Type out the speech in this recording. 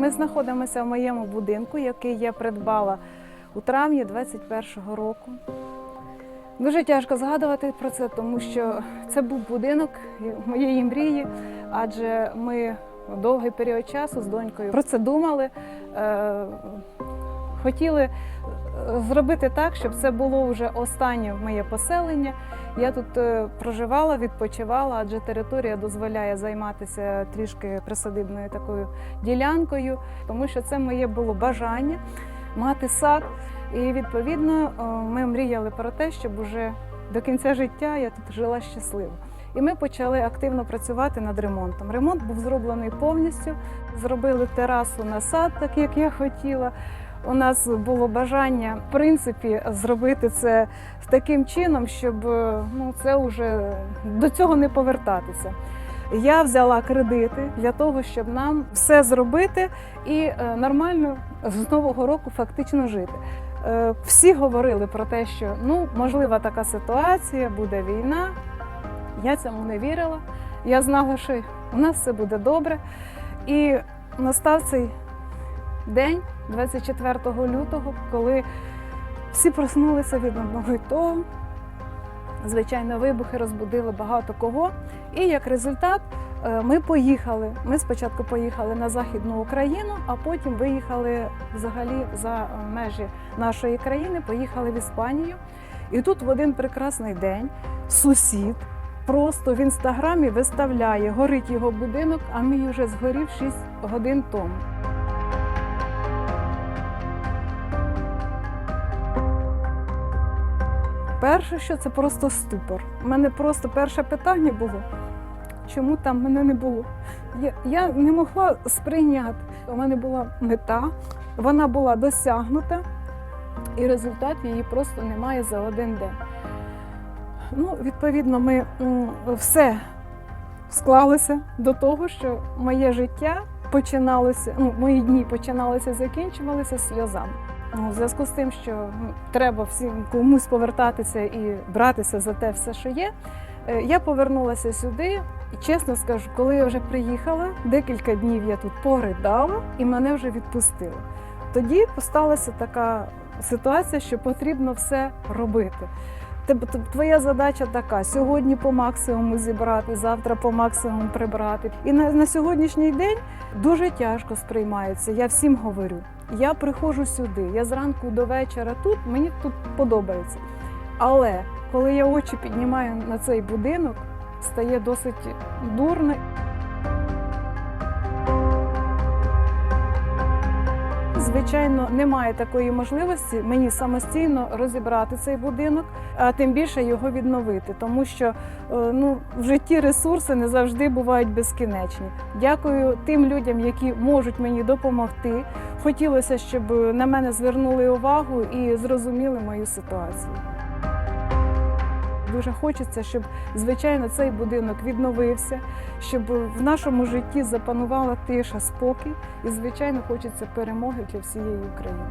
Ми знаходимося в моєму будинку, який я придбала у травні 21-го року. Дуже тяжко згадувати про це, тому що це був будинок моєї мрії, адже ми довгий період часу з донькою про це думали. Е, Хотіли зробити так, щоб це було вже останнє моє поселення. Я тут е, проживала, відпочивала, адже територія дозволяє займатися трішки присадибною такою ділянкою, тому що це моє було бажання мати сад. І відповідно е, ми мріяли про те, щоб уже до кінця життя я тут жила щасливо. І ми почали активно працювати над ремонтом. Ремонт був зроблений повністю. Зробили терасу на сад, так як я хотіла. У нас було бажання, в принципі, зробити це таким чином, щоб е, ну, це вже до цього не повертатися. Я взяла кредити для того, щоб нам все зробити і е, нормально з нового року фактично жити. Е, Всі говорили про те, що ну можлива така ситуація, буде війна. Я цьому не вірила. Я знала, що у нас все буде добре. І настав цей день, 24 лютого, коли всі проснулися від одного і того. Звичайно, вибухи розбудили багато кого. І як результат, е, ми поїхали. Ми спочатку поїхали на Західну Україну, а потім виїхали взагалі за е, межі нашої країни, поїхали в Іспанію. І тут в один прекрасний день сусід просто в інстаграмі виставляє, горить його будинок, а мій вже згорів 6 годин тому. Перше, що це просто ступор. У мене просто перше питання було, чому там мене не було. Я, я не могла сприйняти. У мене була мета, вона була досягнута, і результат її просто немає за один день. Ну, відповідно, ми все склалося до того, що моє життя починалося, ну, мої дні починалися, закінчувалися сльозами. В зв'язку з тим, що ну, треба всім комусь повертатися і братися за те все, що є. е, Я повернулася сюди, і чесно скажу, коли я вже приїхала, декілька днів я тут поридала і мене вже відпустили. Тоді посталася така ситуація, що потрібно все робити. Твоя задача така: сьогодні по максимуму зібрати, завтра по максимуму прибрати. І на, на сьогоднішній день дуже тяжко сприймається. Я всім говорю. Я приходжу сюди, я зранку до вечора тут, мені тут подобається. Але коли я очі піднімаю на цей будинок, стає досить дурно. Звичайно, немає такої можливості мені самостійно розібрати цей будинок, а тим більше його відновити, тому що е, ну, в житті ресурси не завжди бувають безкінечні. Дякую тим людям, які можуть мені допомогти. Хотілося, щоб на мене звернули увагу і зрозуміли мою ситуацію. Дуже хочеться, щоб звичайно цей будинок відновився, щоб в нашому житті запанувала тиша, спокій, і звичайно хочеться перемоги для всієї України.